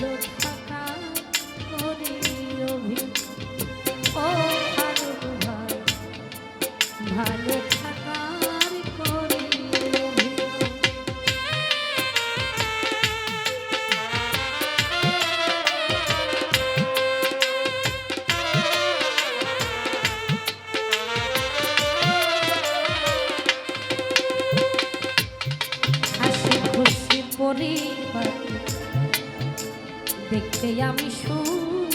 Lord, যে আমি সুখ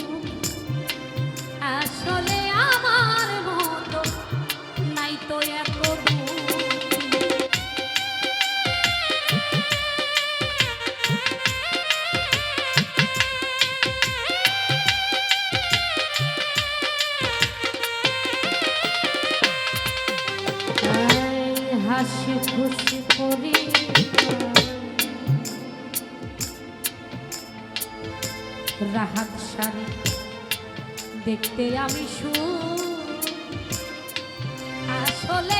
আসলে আমার মতো নাই তো এত হাসি খুশি করি। রাহাত শাড়ি দেখতে আমি সু আসলে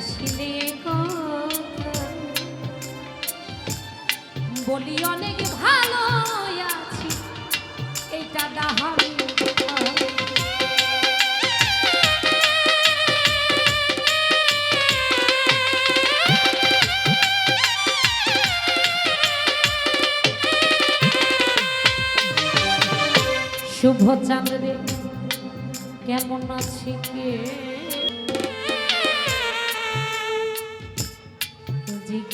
আসিলে বলি অনেক ভালো আছি এটা দাহামি শুভ চাঁদরে কেমন আছি কে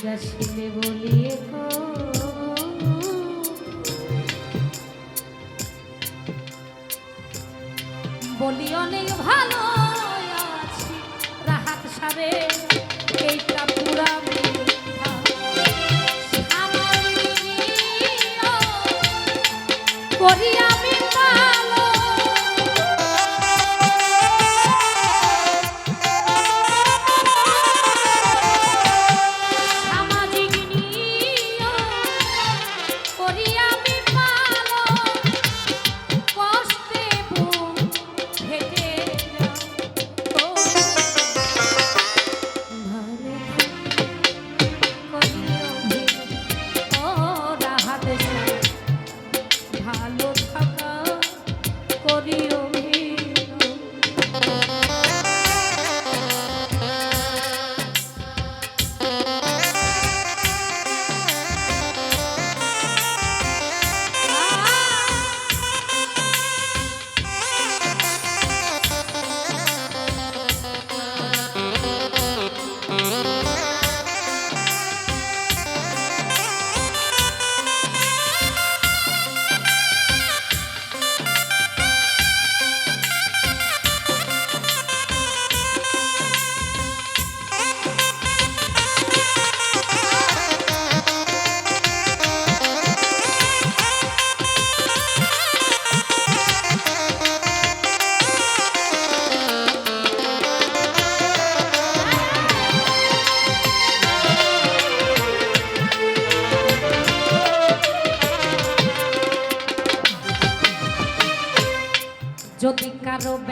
যাসিলে বলিয়ে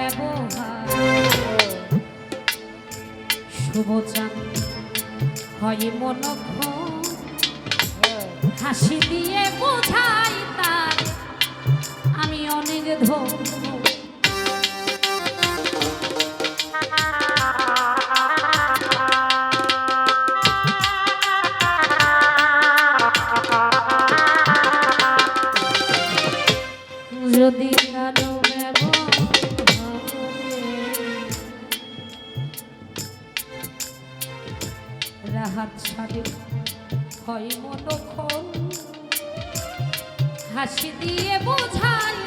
ব্যবহার। শুভচান হয় মনক্ষ দিয়ে বোঝাই তার। আমি অনেক ধন্য। হাসি দিয়ে বোঝাই